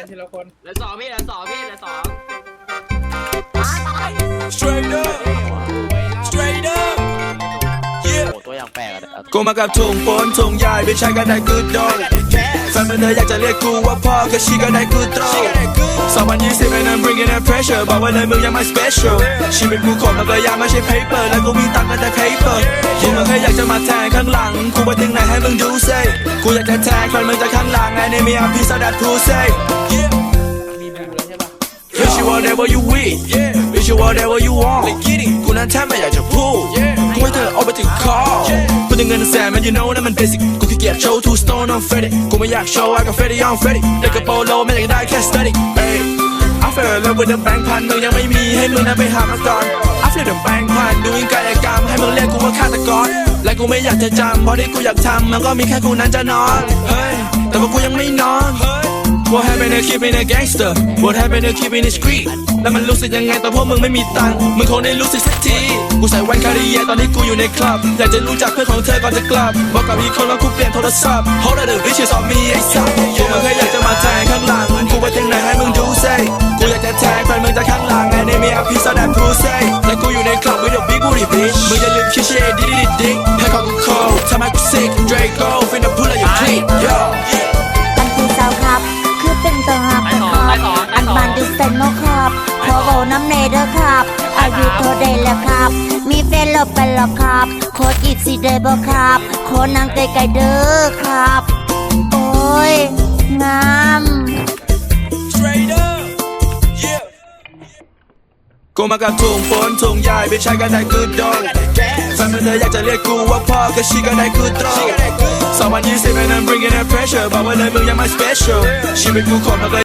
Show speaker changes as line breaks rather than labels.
ย็นทีละคน
เหลือสองพี่เหลือสองพี่เหลือสอง
Straight up Straight up Yeah
โอ้ตัวอย่างแปลกอะเอา
กูมากับถุงปนถุงใหญ่ไม่ใช่ก็ได้กูโดนแฟนมันเธออยากจะเรียกกูว่าพ่อก็ชีก็ได้กูโต2020 and I'm bringing that pressure บอกว่าเลยมึงยังไม่ special ชีวิตกูขมแล้วก็ยังไม่ใช่ paper แล้วกูมีตังค์ก็แต่ paper กู มันแค่อยากจะมาแทงข้างหลัง กูไปถึงไหนให้มึงดูเซ่กูอยากจะแทงแฟนมึงจากข้างหลังไอ้นี่มีอาพีซาดัดทูเซ่
มีบิวเลยใช่ปะ
Wish you whatever you with Wish you whatever you want กูนั้นแทบไม่อยากจะพูดกูให้เธอเอาไปถึงคอพูดถึงเงินแสนมัน you know นั่นมัน basic กูขี้เกียจ show two stone on Freddy กูไม่อยาก show I got Freddy on Freddy เด็กกับโปโลไม่อยากได้แค่ study Ay, I fell in love with the bank พันมึงยังไม่มีให้มึงนั้นไปหามาก่อน I feel the bank พันดูอิงกายกรรม ให้มึงเรียกกูว่าฆาตกร และกูไม่อยากจะจำเพราะที่กูอยากทำมันก็มีแค่กูนั้นจะนอนเฮ้ยแต่ว่ากูยังไม่นอน What happened to keeping a gangster What happened to keeping it street แล้วมันรู้สึกยังไงตอนพวกมึงไม่มีตังค์มึงคงได้รู้สึกสักทีกูใส่แว่นคาริเอร์ตอนที่กูอยู่ในคลับ อยากจะรู้จักเพื่อนของเธอก่อนจะกลับ บอกกับอีกคนว่ากูเปลี่ยนโทรศัพท์ Hold up the bitches on me ไอ้สัสกูมันแค่อยากจะมาแทงข้างหลังกูไปถึงไหนให้มึงดูเซ่กูอยากจะแทงแฟนมึงจากข้างหลังไอ้นี่มีอภิสดาทูเซ่ with a big booty bitch มึงอย่าลืมคิดเช่ดิดิดิดิให้เขากู cold ทำให้กู sick Draco finna pull out your clip yo
กันผู้สาวครับ คือเป็นตัวหับนะครับอันบันดิสเซนโมครับ ขอโบน้ำเนเดอร์ครับ อายุเท่าใดแล้วครับ มีแฟนแล้วเป็นหรอครับ โคจีบสิได้บ่ครับ โคนังไกลๆเด้อครับ โอ้ยงาม
กูมากับถุงปนถุงใหญ่ไม่ใช่ก็ได้กูโดนแฟนมันเธออยากจะเรียกกูว่าพ่อก็ชีก็ได้กูโต2020 and I'm bringing that pressure บอกว่าเลยมึงยังไม่ special ชีวิตกูขมแล้วก็